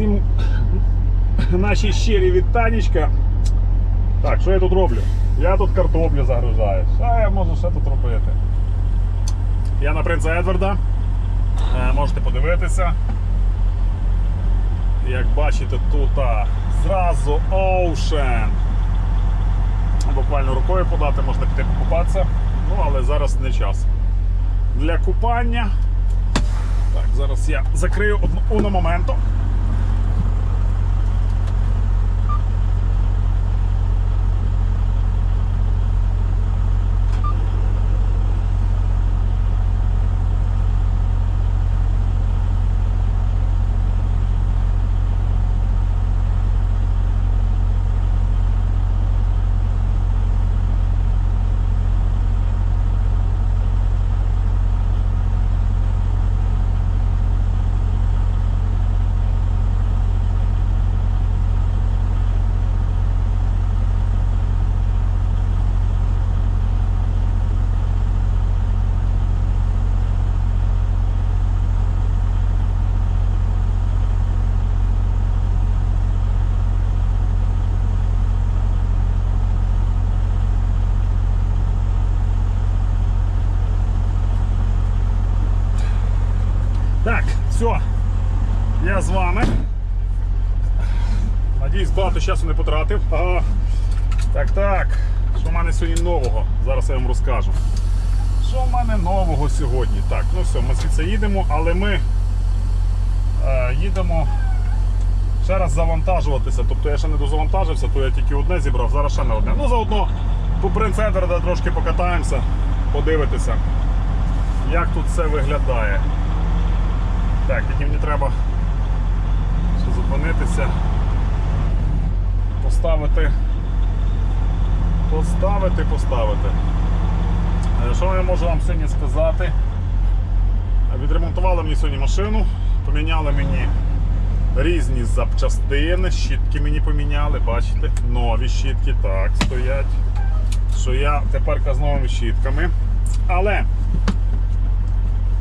Всім наші щирі вітанечка. Так, що я тут роблю? Я тут картоплю загружаю. Що я можу ще тут робити? Я на принца Едварда. Е, можете подивитися. Як бачите, тут а, зразу Ocean. Буквально рукою подати, можна піти покупатися. Ну, але зараз не час. Для купання. Так, зараз я закрию одну моменту. Так, все. Я з вами. Надіюсь, багато часу не потратив. Ага. Так, так. Що в мене сьогодні нового? Зараз я вам розкажу. Що в мене нового сьогодні? Так, ну все, ми звідси їдемо, але ми е, їдемо ще раз завантажуватися. Тобто я ще не дозавантажився, то я тільки одне зібрав, зараз ще не одне. Ну заодно по принц Едварда трошки покатаємося, подивитися, як тут все виглядає. Так, тільки мені треба зупинитися, поставити, поставити, поставити. Е, Що я можу вам сьогодні сказати? Відремонтували мені сьогодні машину, поміняли мені різні запчастини, щітки мені поміняли, бачите, нові щітки так стоять. Що я тепер з новими щітками. Але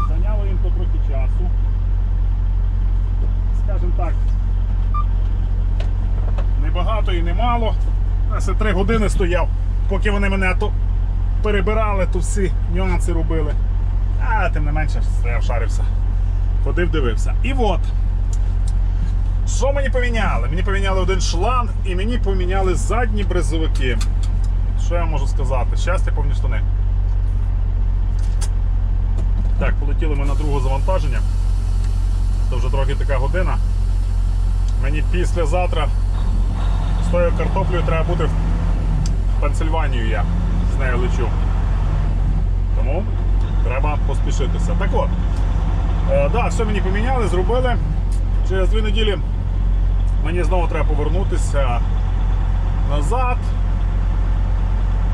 зайняло їм то трохи часу скажімо так, багато і не мало. Це три години стояв, поки вони мене то перебирали, то всі нюанси робили. А тим не менше стояв, шарився. Ходив, дивився. І от. Що мені поміняли? Мені поміняли один шланг і мені поміняли задні бризовики. Що я можу сказати? Щастя, повні штани. Так, полетіли ми на друге завантаження. Це вже трохи така година. Мені післязавтра з тою картоплею треба бути в Пенсильванію я з нею лечу. Тому треба поспішитися. Так от, е, да, все мені поміняли, зробили. Через дві неділі мені знову треба повернутися назад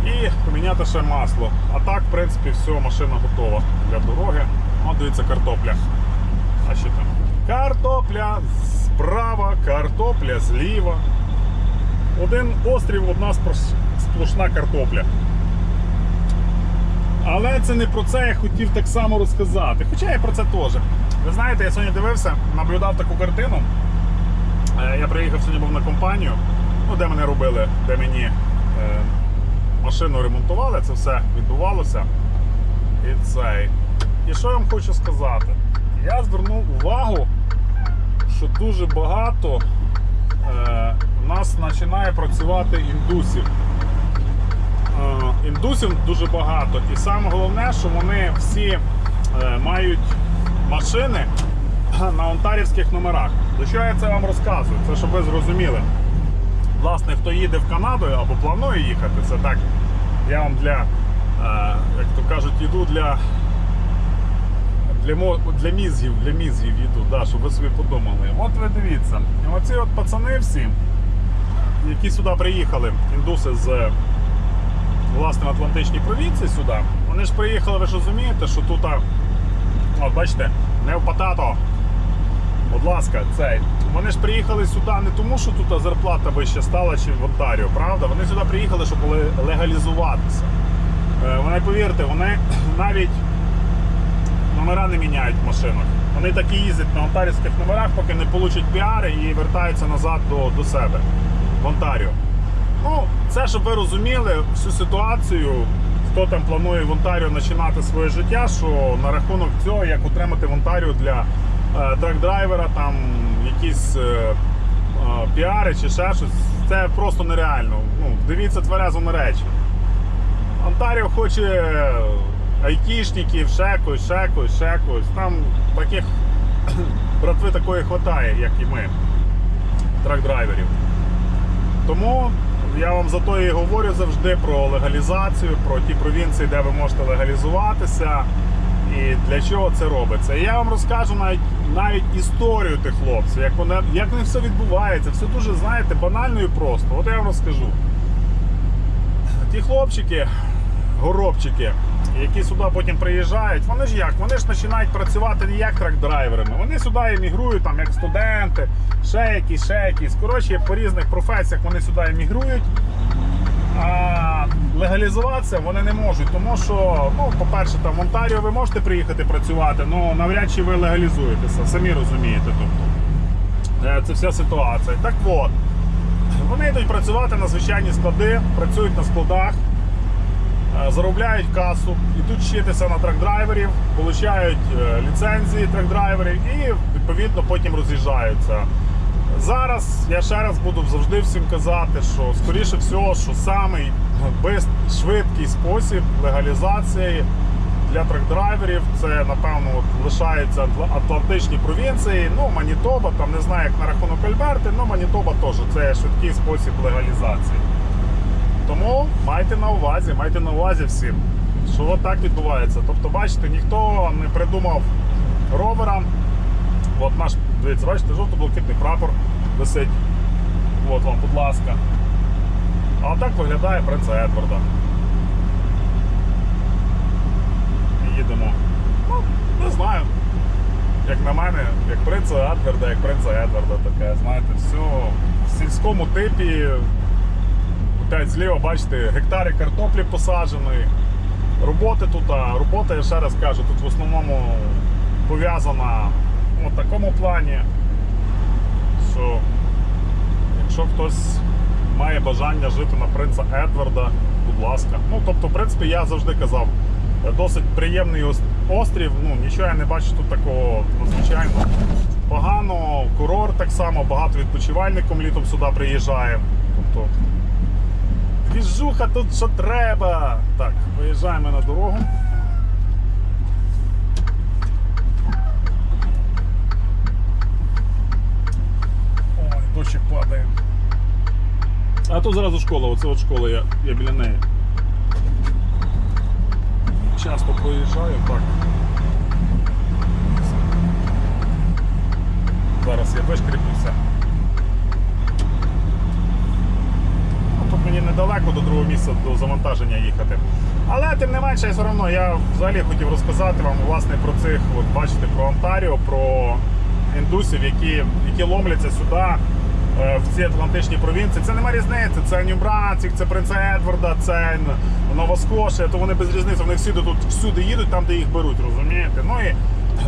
і поміняти ще масло. А так, в принципі, все, машина готова для дороги. От дивіться, картопля. А що там? Картопля справа, картопля зліва. Один острів, одна сплошна картопля. Але це не про це я хотів так само розказати. Хоча і про це теж. Ви знаєте, я сьогодні дивився, наблюдав таку картину. Е, Я приїхав сьогодні був на компанію, ну, де мене робили, де мені е, машину ремонтували, це все відбувалося. І цей. І що я вам хочу сказати? Я звернув увагу, що дуже багато в нас починає працювати індусів. Е, індусів дуже багато. І саме головне, що вони всі е, мають машини на онтарівських номерах. До чого я це вам розказую? Це щоб ви зрозуміли. Власне, хто їде в Канаду або планує їхати, це так. Я вам для, е, як то кажуть, іду для для, для мізгів, для мізгів їду, да, щоб ви собі подумали. От ви дивіться, оці от пацани всі, які сюди приїхали, індуси з власне Атлантичній провінції сюди, вони ж приїхали, ви ж розумієте, що тут, от бачите, не в патато. Будь ласка, цей. Вони ж приїхали сюди не тому, що тут зарплата вища стала, чи в Онтаріо, правда? Вони сюди приїхали, щоб легалізуватися. Е, Вони, повірте, вони навіть номера не міняють в машинах. Вони так і їздять на онтарівських номерах, поки не получать піари і вертаються назад до, до себе в Онтаріо. Ну, це щоб ви розуміли всю ситуацію, хто там планує в Онтаріо починати своє життя, що на рахунок цього, як отримати в Онтаріо для е, трак-драйвера, там якісь е, е, піари чи ще щось, це просто нереально. Ну, дивіться тверезо речі. Онтаріо хоче айтішників, ще когось, ще когось, ще когось. Там таких братви такої хватає, як і ми, трак-драйверів. Тому я вам за то і говорю завжди про легалізацію, про ті провінції, де ви можете легалізуватися і для чого це робиться. І я вам розкажу навіть навіть історію тих хлопців, як вони як не все відбувається. Все дуже, знаєте, банально і просто. От я вам розкажу. Ті хлопчики, горобчики, які сюди потім приїжджають, вони ж як? Вони ж починають працювати не як трак-драйверами. Вони сюди емігрують, там, як студенти, ще якісь, ще якісь. Коротше, по різних професіях вони сюди емігрують. А легалізуватися вони не можуть, тому що, ну, по-перше, там в Онтаріо ви можете приїхати працювати, але навряд чи ви легалізуєтеся, самі розумієте. Тобто, Е, це вся ситуація. Так от, вони йдуть працювати на звичайні склади, працюють на складах, заробляють касу, йдуть вчитися на трак-драйверів, получають е, ліцензії трак-драйверів і відповідно потім роз'їжджаються. Зараз я ще раз буду завжди всім казати, що скоріше всього, що самий швидкий спосіб легалізації для трак-драйверів це напевно от, лишаються Атлантичні провінції. Ну, Манітоба, там не знаю, як на рахунок Альберти, але Манітоба теж це швидкий спосіб легалізації. Тому майте на увазі, майте на увазі всім, що от так відбувається. Тобто, бачите, ніхто не придумав ровера. От наш, дивіться, бачите, жовто-блакитний прапор висить. От вам, будь ласка. А так виглядає принца Едварда. Їдемо. Ну, не знаю. Як на мене, як принца Едварда, як принца Едварда таке, знаєте, все в сільському типі. Опять зліва, бачите, гектари картоплі посадженої. Роботи тут, а робота, я ще раз кажу, тут в основному пов'язана в такому плані, що якщо хтось має бажання жити на принца Едварда, будь ласка. Ну, тобто, в принципі, я завжди казав, досить приємний острів, ну, нічого я не бачу тут такого надзвичайно. Погано, курорт так само, багато відпочивальників літом сюди приїжджає. Тобто, Двіжуха тут що треба. Так, виїжджаємо на дорогу. Ой, дощик падає. А тут зразу школа, оце от школа, я, я біля неї. Часто проїжджаю, так. Зараз я вишкріплюся. Ну, Тут мені недалеко до другого місця до завантаження їхати. Але тим не менше, все одно я взагалі хотів розказати вам власне про цих, от бачите, про Онтаріо, про індусів, які, які ломляться сюди, е, в ці Атлантичні провінції. Це немає різниці. Це Нью-Брансвік, це Принца Едварда, це Новоскошія, то вони без різниці, вони всюди тут всюди їдуть, там, де їх беруть, розумієте? Ну і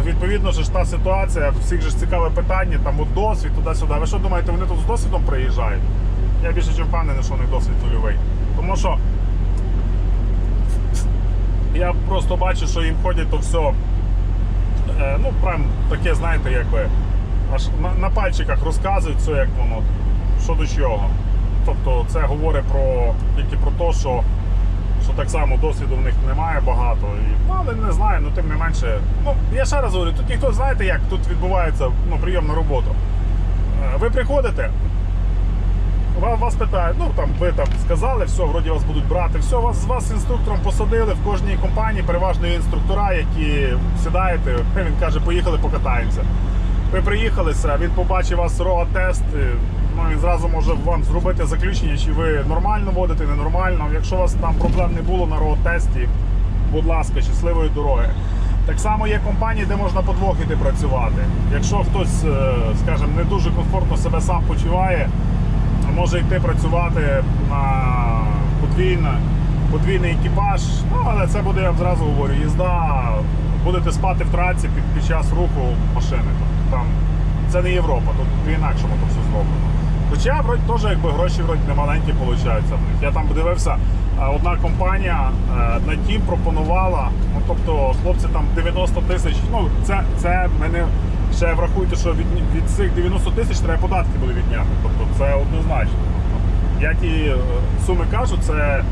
відповідно ж та ситуація, всіх же цікаве питання, там от досвід, туди-сюди. Ви що думаєте, вони тут з досвідом приїжджають? Я більше чим впевнений, що у них досвід нульовий. Тому що я просто бачу, що їм ходять то все. Ну, прям таке, знаєте, якби аж на, пальчиках розказують все, як воно, що до чого. Тобто це говорить про тільки про те, що, що так само досвіду в них немає багато. І, ну, але не знаю, ну тим не менше. Ну, я ще раз говорю, тут ніхто знаєте, як тут відбувається ну, прийом на роботу. Е, Ви приходите, Ва- Вас питають, ну там ви там сказали, все, вроді вас будуть брати. Все, вас вас інструктором посадили в кожній компанії, переважно інструктора, які сідаєте. Він каже, поїхали покатаємося. Ви приїхалися, він побачив вас роа тест. Ну він зразу може вам зробити заключення, чи ви нормально водите, ненормально. Якщо у вас там проблем не було на роа тесті, будь ласка, щасливої дороги. Так само є компанії, де можна подвох іти працювати. Якщо хтось, е, скажімо, не дуже комфортно себе сам почуває, може йти працювати на подвійне, подвійний екіпаж. Ну, але це буде, я зразу говорю, їзда будете спати в траці під, під час руху машини. Тобто, там, це не Європа, тут по-інакшому то все зроблено. Хоча вроді теж якби гроші вроді не маленькі получаються. Я там дивився, одна компанія е, на тім пропонувала, ну тобто хлопці там 90 тисяч. Ну це, це мене ще врахуйте, що від, від цих 90 тисяч треба податки буде відняти. Тобто це однозначно. Я ті е, суми кажу, це е,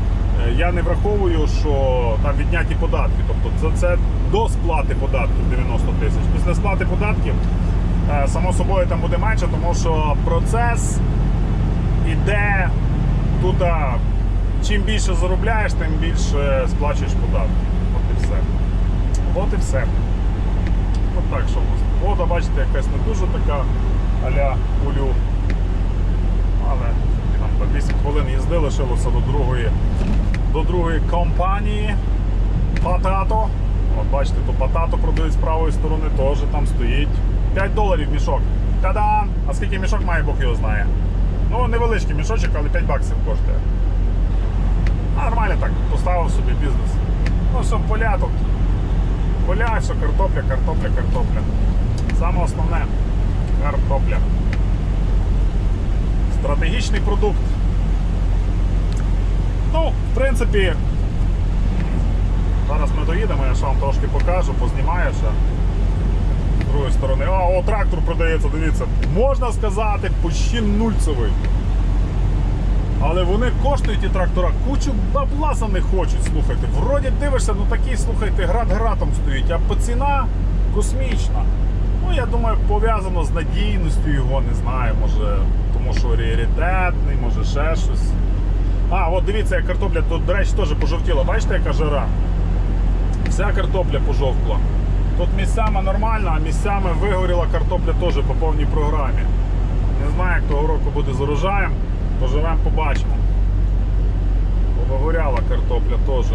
я не враховую, що там відняті податки. Тобто це, це до сплати податків 90 тисяч. Після сплати податків, е, само собою, там буде менше, тому що процес іде тут. Чим більше заробляєш, тим більше сплачуєш податки. От і все. От і все. От так, що у нас. Вода, бачите, якась не дуже така аля улю. Але і нам по 8 хвилин їзди лишилося до другої, до другої компанії. Патато. От бачите, то патато продають з правої сторони, теж там стоїть. 5 доларів мішок. Та-дам! А скільки мішок має, Бог його знає. Ну, невеличкий мішочок, але 5 баксів коштує. Нормально так, поставив собі бізнес. Ну, що поля тут. Поля, все картопля, картопля, картопля. Саме основне картопля. Стратегічний продукт. Ну, в принципі, зараз ми доїдемо, я ще вам трошки покажу, познімаю ще. З другої сторони. А, о, трактор продається, дивіться. Можна сказати, почти нульцевий. Але вони коштують ті трактора, кучу бабла за них хочуть, слухайте. Вроді дивишся, ну такий, слухайте, град гратом стоїть, а ціна космічна. Ну, я думаю, пов'язано з надійністю його, не знаю, може, тому що раритетний, може ще щось. А, от дивіться, як картопля тут, до речі, теж пожовтіла. Бачите, яка жара? Вся картопля пожовкла. Тут місцями нормально, а місцями вигоріла картопля теж по повній програмі. Не знаю, як того року буде з урожаєм. Поживемо, побачимо. Повигоряла картопля теж.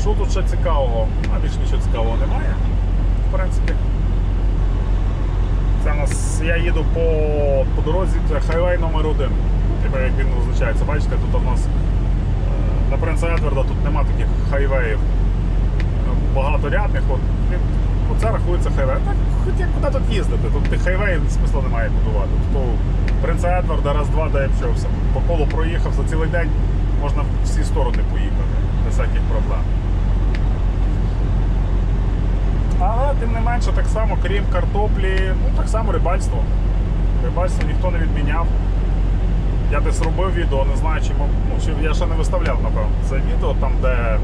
Що тут ще цікавого? А більш нічого цікавого немає. В принципі. Це нас я їду по, по дорозі, це хайвей номер один. Типа як він визначається. Бачите, тут у нас е, на Принца Едварда тут нема таких хайвеїв багаторядних. От, оце рахується хайвей. Так, хоча куди тут їздити? Тут хайвей смисла немає будувати. Тобто Принца Едварда раз-два де все. По колу проїхав за цілий день, можна всі сторони поїхати, без всяких проблем. Але тим не менше, так само, крім картоплі, ну так само рибальство. Рибальство ніхто не відміняв. Я десь робив відео, не знаю, чи, ну, чи я ще не виставляв, напевно. Це відео там, де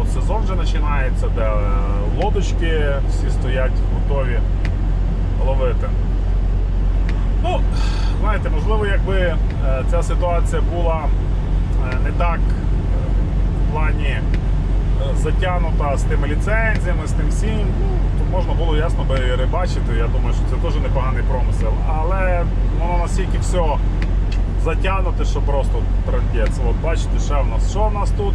от сезон вже починається, де е, лодочки всі стоять готові ловити. Ну, знаєте, можливо, якби е, ця ситуація була е, не так е, в плані затягнута з тими ліцензіями, з тим всім, ну, то можна було ясно би рибачити. Я думаю, що це теж непоганий промисел. Але воно настільки все затягнуте, що просто трандець. От бачите, ще в нас що в нас тут?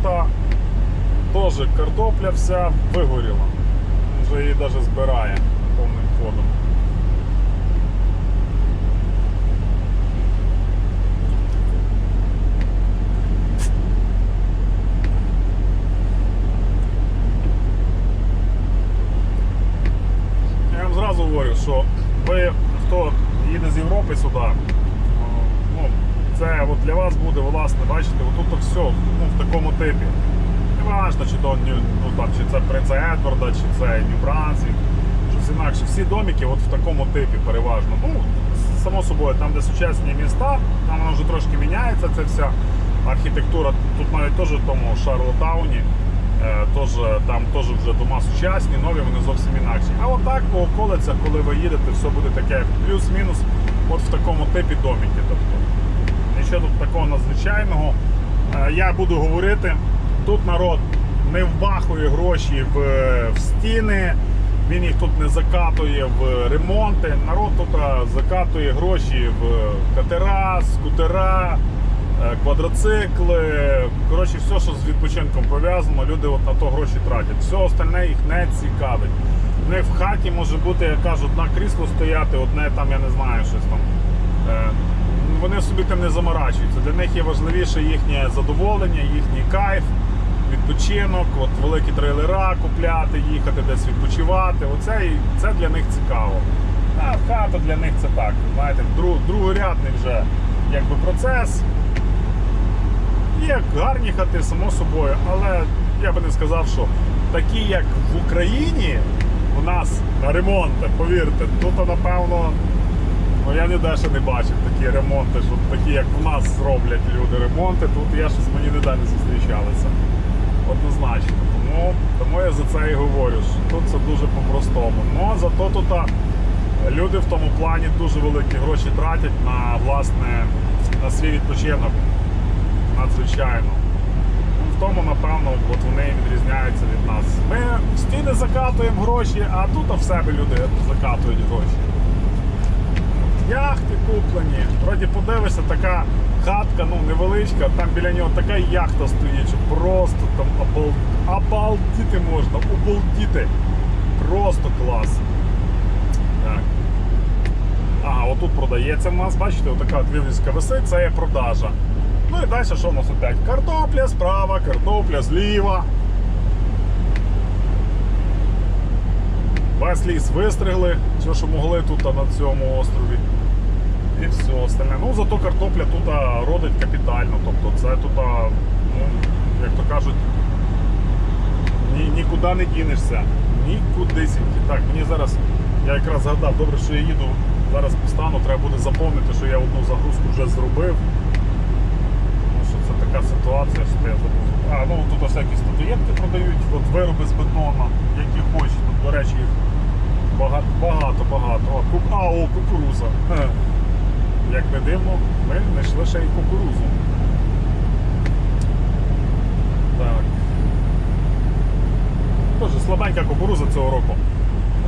Теж картопля вся вигоріла. Вже її навіть збирає повним ходом. Я вам зразу говорю, що ви, хто їде з Європи сюди, ну, це от для вас буде, власне, бачите, отут все ну, в такому типі. Не важно, чи то ну, там, чи це Принца Едварда, чи це Нью-Брансвік, щось інакше. Всі домики от в такому типі переважно. Ну, само собою, там, де сучасні міста, там воно вже трошки міняється, це вся архітектура. Тут навіть теж в тому Шарлотауні. Е, Тож там теж вже дома сучасні, нові, вони зовсім інакші. А отак по околицях, коли ви їдете, все буде таке плюс-мінус, от в такому типі доміки. Тобто нічого тут такого надзвичайного. Е, Я буду говорити, тут народ не вбахує гроші в, в стіни, він їх тут не закатує в ремонти. Народ тут е, закатує гроші в катера, скутера, е, квадроцикли. Коротше, все, що з відпочинком пов'язано, люди от на то гроші тратять. Все остальне їх не цікавить. В них в хаті може бути, я кажу, одна крісло стояти, одне там, я не знаю, щось там Е, Вони собі тим не заморачуються. Для них є важливіше їхнє задоволення, їхній кайф, відпочинок, от великі трейлера купляти, їхати десь відпочивати. Оце і- це для них цікаво. А хата для них це так. Знаєте, друг, другорядний вже якби процес. Є гарні хати, само собою, але я би не сказав, що такі, як в Україні, у нас на ремонти, повірте, тут напевно, ну я ніде ще не бачив такі ремонти, що такі, як у нас роблять люди ремонти, тут я щось мені не зустрічалися. Однозначно. Тому, тому я за це і говорю, що тут це дуже по-простому. Ну зато тут люди в тому плані дуже великі гроші тратять на власне на свій відпочинок надзвичайно. В тому, напевно, от вони відрізняються від нас. Ми в стіни закатуємо гроші, а тут в себе люди закатують гроші. Яхти куплені. Вроді подивишся, така хатка, ну невеличка, там біля нього така яхта стоїть, що просто там обал... обалдіти можна, обалдіти. Просто клас. Так. Ага, отут продається в нас, бачите, отака от вивіска висить, це є продажа. Ну і далі що у нас опять? Картопля справа, картопля зліва. Весь ліс вистригли, все, що могли тут на цьому острові. І все остальне. Ну, зато картопля тут родить капітально. Тобто це тут, ну, як то кажуть, ні, нікуди не дінешся. Нікудисіньки. Так, мені зараз, я якраз згадав, добре, що я їду, зараз постану, треба буде заповнити, що я одну загрузку вже зробив. Така ситуація, що я забув. А, ну тут всякі статуєтки продають, от вироби з бетону, які хочуть. До речі, їх багато, багато, багато. О, ку... А, о, кукуруза. Як не дивно, ми знайшли ще й кукурузу. Так. Дуже слабенька кукуруза цього року.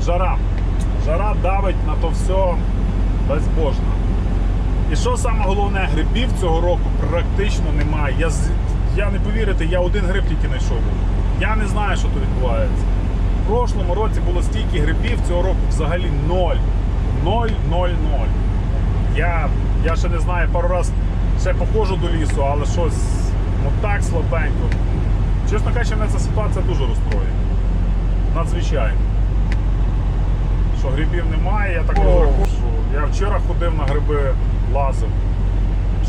Жара. Жара давить на то все безбожно. І що саме головне, грибів цього року практично немає. Я, я не повірите, я один гриб тільки знайшов. Я не знаю, що тут відбувається. В прошлому році було стільки грибів, цього року взагалі ноль. Ноль, ноль, ноль. Я, я ще не знаю, пару раз ще походжу до лісу, але щось ну так слабенько. Чесно кажучи, мене ця ситуація дуже розстроює. Надзвичайно. Що грибів немає, я так розраховую. що Я вчора ходив на гриби, лазив,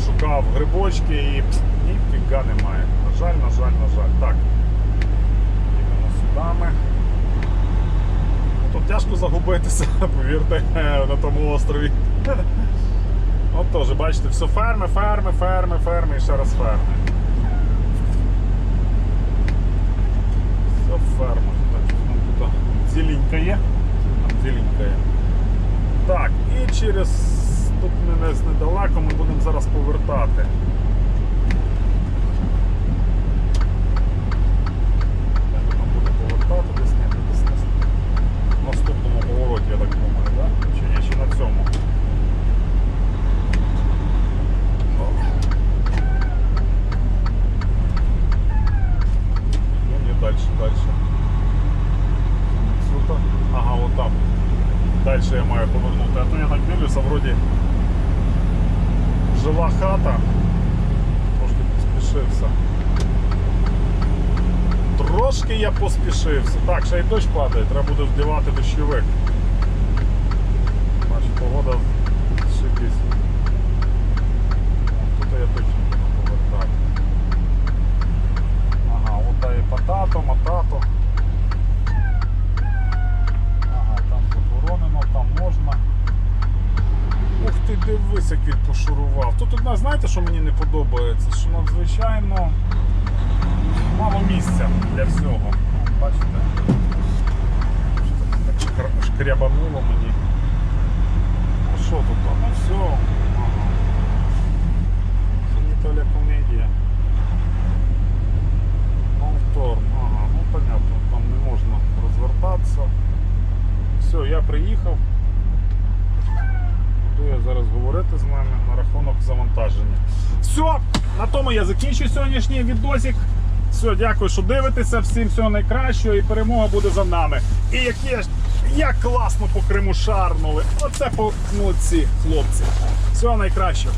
шукав грибочки і ніфіга немає. На жаль, на жаль, на жаль. Так. Їдемо сюди. Тут тяжко загубитися, повірте, на тому острові. От теж, бачите, все ферми, ферми, ферми, ферми і ще раз ферми. Все ферма. Так, щось тут зеленька є. Там є. Так, і через тут не недалеко ми будемо зараз повертати. Де ми там будемо повертати, десь ні, десь на в наступному повороті, я так думаю, да? Чи ні, чи на цьому. Добре. Ну, не дальше, дальше. Сюди. Ага, вот там. Дальше я маю повернути. А то я так дивлюся, вроді жива хата. Трошки поспішився. Трошки я поспішився. Так, ще й дощ падає, треба буде вдівати дощовик. Бачу, погода шикись. Тут я точно буду повертати. Ага, от та і потато, матато. Ага, там заборонено, там можна. Ух ти, дивись, як він пошурував. Тут одна, знаєте, що мені не подобається? Що надзвичайно мало місця для всього. Бачите? Що так шкр- шкрябануло мені. А що тут? Ну все. Ага. Фінітоля комедія. Повтор. Ага, ну понятно, там не можна розвертатися. Все, я приїхав. Буду я зараз говорити з вами на рахунок завантаження. Все, на тому я закінчую сьогоднішній відосик. Все, дякую, що дивитеся. Всім всього найкращого і перемога буде за нами. І як є Як класно по Криму шарнули. Оце по молодці, хлопці. Всього найкращого.